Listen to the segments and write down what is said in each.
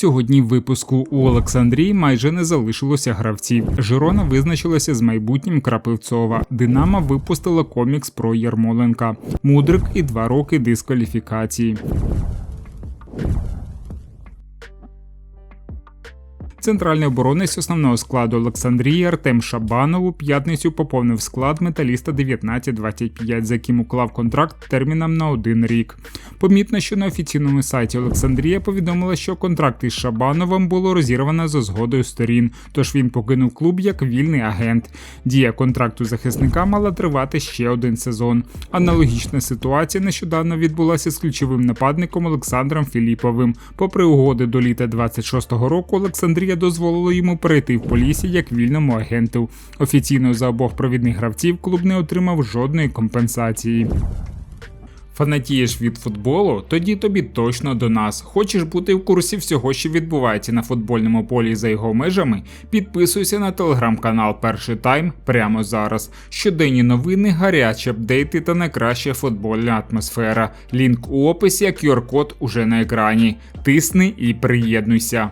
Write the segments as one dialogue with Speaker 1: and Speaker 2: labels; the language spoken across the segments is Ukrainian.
Speaker 1: Сьогодні в випуску у Олександрії майже не залишилося гравців. Жирона визначилася з майбутнім Крапивцова. Динамо випустила комікс про Ярмоленка. Мудрик і два роки дискваліфікації. Центральний оборонець основного складу Олександрії Артем Шабанов у п'ятницю поповнив склад металіста 1925, за яким уклав контракт терміном на один рік. Помітно, що на офіційному сайті Олександрія повідомила, що контракт із Шабановим було розірвано за згодою сторін, тож він покинув клуб як вільний агент. Дія контракту захисника мала тривати ще один сезон. Аналогічна ситуація нещодавно відбулася з ключовим нападником Олександром Філіповим. Попри угоди до літа 26-го року, Олександрія дозволило йому перейти в полісі як вільному агенту. Офіційно за обох провідних гравців клуб не отримав жодної компенсації. Фанатієш від футболу? Тоді тобі точно до нас. Хочеш бути в курсі всього, що відбувається на футбольному полі за його межами? Підписуйся на телеграм-канал Перший Тайм прямо зараз. Щоденні новини, гарячі апдейти та найкраща футбольна атмосфера. Лінк у описі, а QR-код уже на екрані. Тисни і приєднуйся.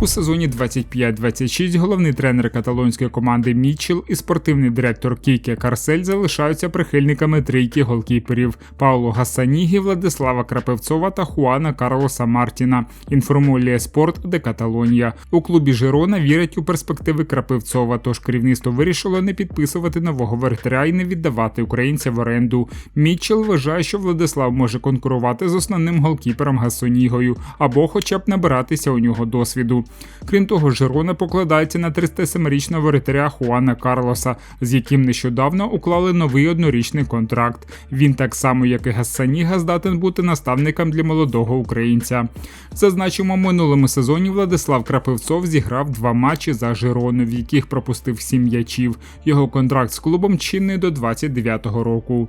Speaker 1: У сезоні 25-26 головний тренер каталонської команди Мітчел і спортивний директор Кіке Карсель залишаються прихильниками трійки голкіперів Пауло Гасанігі, Владислава Крапевцова та Хуана Карлоса Мартіна. Інформує Спорт де Каталонія. У клубі Жирона вірять у перспективи Крапивцова, тож керівництво вирішило не підписувати нового воротаря і не віддавати українця в оренду. Мітчел вважає, що Владислав може конкурувати з основним голкіпером Гасонігою або, хоча б набиратися у нього досвіду досвіду. Крім того, Жирона покладається на 37-річного воротаря Хуана Карлоса, з яким нещодавно уклали новий однорічний контракт. Він так само, як і Гассаніга, здатен бути наставником для молодого українця. Зазначимо, минулому сезоні Владислав Крапивцов зіграв два матчі за Жирону, в яких пропустив сім м'ячів. Його контракт з клубом чинний до 29-го року.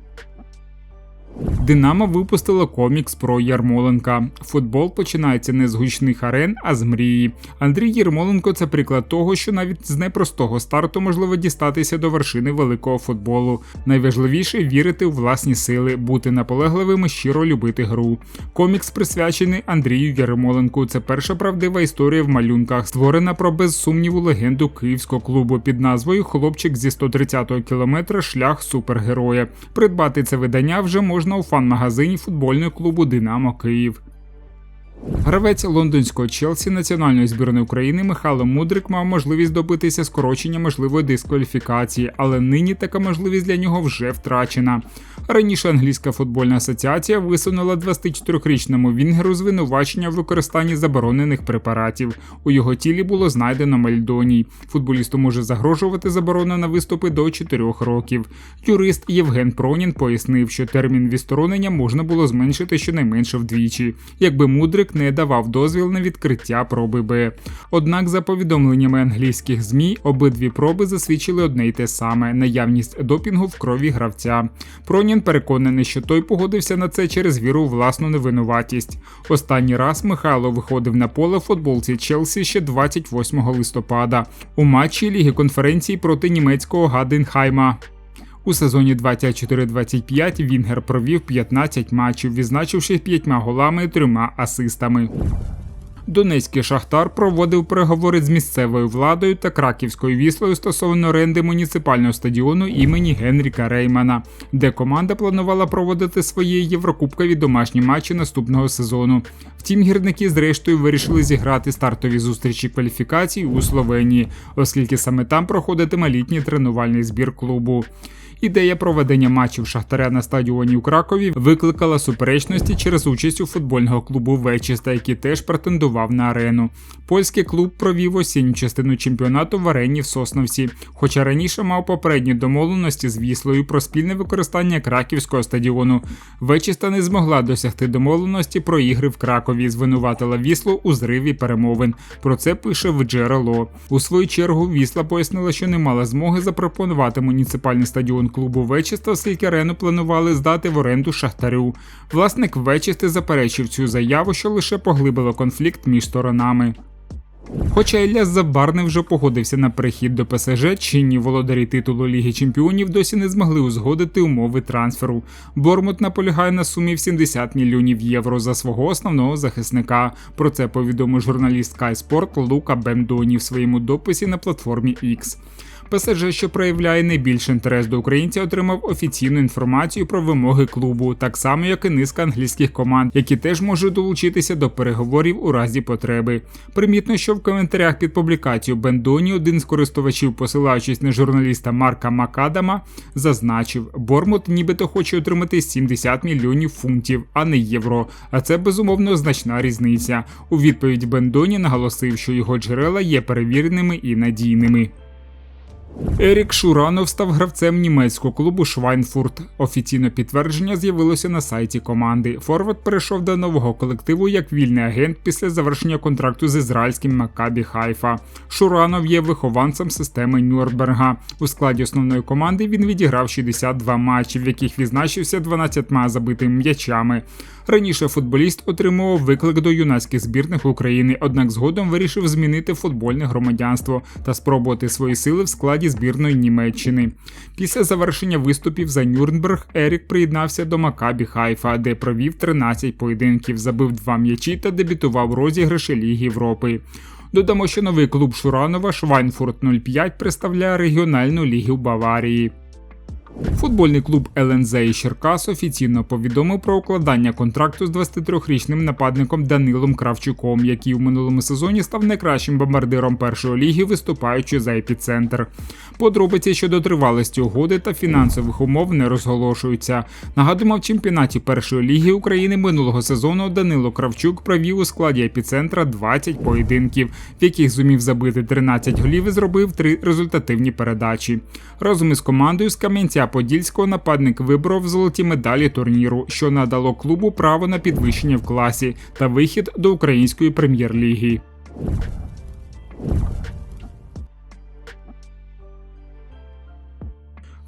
Speaker 1: Динамо випустила комікс про Ярмоленка. Футбол починається не з гучних арен, а з мрії. Андрій Ярмоленко це приклад того, що навіть з непростого старту можливо дістатися до вершини великого футболу. Найважливіше вірити у власні сили, бути наполегливим і щиро любити гру. Комікс присвячений Андрію Ярмоленку. Це перша правдива історія в малюнках, створена про без сумніву легенду київського клубу під назвою Хлопчик зі 130-го кілометра шлях супергероя. Придбати це видання вже можна можна у фан-магазині футбольного клубу Динамо Київ. Гравець лондонського Челсі національної збірної України Михайло Мудрик мав можливість добитися скорочення можливої дискваліфікації, але нині така можливість для нього вже втрачена. Раніше англійська футбольна асоціація висунула 24-річному Вінгеру звинувачення в використанні заборонених препаратів. У його тілі було знайдено мельдоній. Футболісту може загрожувати заборона на виступи до 4 років. Юрист Євген Пронін пояснив, що термін відсторонення можна було зменшити щонайменше вдвічі, якби Мудрик не давав дозвіл на відкриття проби Б. Однак, за повідомленнями англійських ЗМІ, обидві проби засвідчили одне й те саме наявність допінгу в крові гравця. Пронін переконаний, що той погодився на це через віру у власну невинуватість. Останній раз Михайло виходив на поле в футболці Челсі ще 28 листопада у матчі Ліги конференції проти німецького Гаденхайма. У сезоні 24-25 Вінгер провів 15 матчів, відзначивши п'ятьма голами і трьома асистами. Донецький шахтар проводив переговори з місцевою владою та краківською віслою стосовно оренди муніципального стадіону імені Генріка Реймана, де команда планувала проводити свої єврокубкові домашні матчі наступного сезону. Втім, гірники зрештою вирішили зіграти стартові зустрічі кваліфікації у Словенії, оскільки саме там проходитиме літній тренувальний збір клубу. Ідея проведення матчів Шахтаря на стадіоні у Кракові викликала суперечності через участь у футбольного клубу Вечіста, який теж претендував на арену. Польський клуб провів осінню частину чемпіонату в арені в Сосновці, хоча раніше мав попередні домовленості з Віслою про спільне використання краківського стадіону. Вечіста не змогла досягти домовленості про ігри в Кракові. Звинуватила Віслу у зриві перемовин. Про це пише в джерело. У свою чергу Вісла пояснила, що не мала змоги запропонувати муніципальний стадіон клубу Вечіста, оскільки арену планували здати в оренду Шахтарю. Власник Вечісти заперечив цю заяву, що лише поглибило конфлікт між сторонами. Хоча Ілля Забарний вже погодився на перехід до ПСЖ, чинні володарі титулу Ліги Чемпіонів досі не змогли узгодити умови трансферу. Бормут наполягає на сумі в 70 мільйонів євро за свого основного захисника. Про це повідомив журналіст Sky Sport Лука Бендоні в своєму дописі на платформі X. ПСЖ, що проявляє найбільший інтерес до українця, отримав офіційну інформацію про вимоги клубу, так само як і низка англійських команд, які теж можуть долучитися до переговорів у разі потреби. Примітно, що в коментарях під публікацією Бендоні один з користувачів, посилаючись на журналіста Марка Макадама, зазначив, Бормут нібито хоче отримати 70 мільйонів фунтів, а не євро. А це безумовно значна різниця. У відповідь Бендоні наголосив, що його джерела є перевіреними і надійними. Ерік Шуранов став гравцем німецького клубу Швайнфурт. Офіційне підтвердження з'явилося на сайті команди. Форвард перейшов до нового колективу як вільний агент після завершення контракту з ізраїльським Макабі Хайфа. Шуранов є вихованцем системи Нюрнберга. У складі основної команди він відіграв 62 матчі, в яких відзначився 12 забитими м'ячами. Раніше футболіст отримував виклик до юнацьких збірних України, однак згодом вирішив змінити футбольне громадянство та спробувати свої сили в складі збірної Німеччини. Після завершення виступів за Нюрнберг Ерік приєднався до Макабі Хайфа, де провів 13 поєдинків, забив два м'ячі та дебютував розіграші Ліги Європи. Додамо, що новий клуб Шуранова Швайнфурт 05 представляє регіональну лігу Баварії. Футбольний клуб ЛНЗ із Черкас офіційно повідомив про укладання контракту з 23-річним нападником Данилом Кравчуком, який у минулому сезоні став найкращим бомбардиром першої ліги, виступаючи за епіцентр. Подробиці щодо тривалості угоди та фінансових умов не розголошуються. Нагадуємо, в чемпіонаті першої ліги України минулого сезону Данило Кравчук провів у складі епіцентра 20 поєдинків, в яких зумів забити 13 голів і зробив три результативні передачі. Разом із командою з Кам'янця Подільського нападник виборов золоті медалі турніру, що надало клубу право на підвищення в класі та вихід до української прем'єр-ліги.